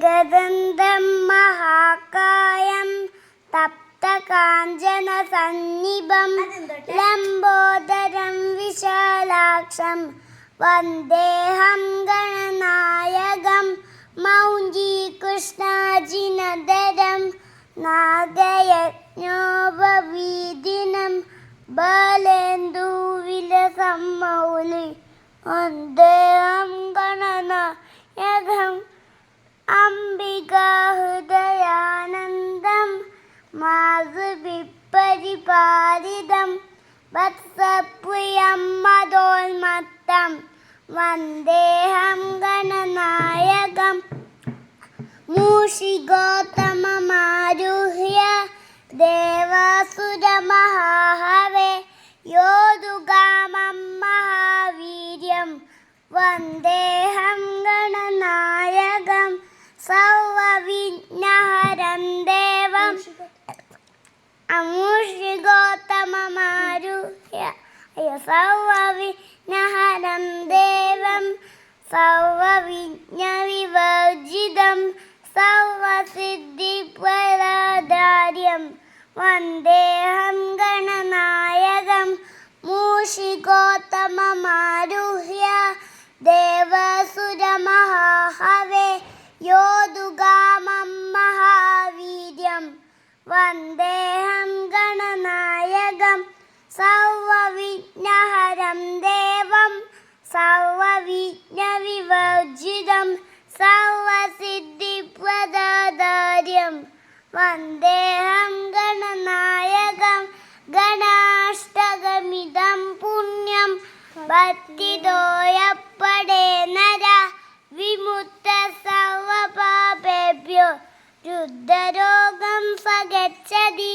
ജഗദന്തം മഹാകായം തപ്തകാഞ്ചനസന്നിഭം ലംബോദരം വിശാലാക്ഷം വന്ദേഹം ഗണനായകം മൗഞ്ചീകൃഷ്ണാജിനദരം നാഗയജ്ഞോപവീദിനം ബാലേന്ദുവിലസം മൗലി വന്ദേ ഹൃദയാനന്ദം. മാതൃവിപരിപാലിതം വത്സപ്രിയം മതോന്മത്തം വന്ദേഹം ഗണനായകം. മൂഷികോത്തമമാരുഹ്യ ദേവാസുരമഹാഹവേ. യോദുഗാമം മഹാവീര്യം. വന്ദേഹം ഗണനായകം. സൗ അമൂഷികോത്തമമാരു യസവവിനഹരം ദേവം സർവവിജ്ഞവിവർജിതം സർവസിദ്ധിപരാധാര്യം വന്ദേഹം ഗണനായകം മൂഷികോത്തമമാരുഹ്യ ദേവസുരമഹാഹവേ യോദുഗാമം മഹാവീര്യം വന്ദേ സർവവിഘ്നഹരം ദേവം സർവവിഘ്നവിവർജിതം സർവസിദ്ധിപ്രദാര്യം വന്ദേഹം ഗണനായകം ഗണാഷ്ടകമിതം പുണ്യം ഭക്തിദോയപ്പടേ നര വിമുക്ത സർവപാപേഭ്യോ രുദ്ധരോഗം സഗച്ഛതി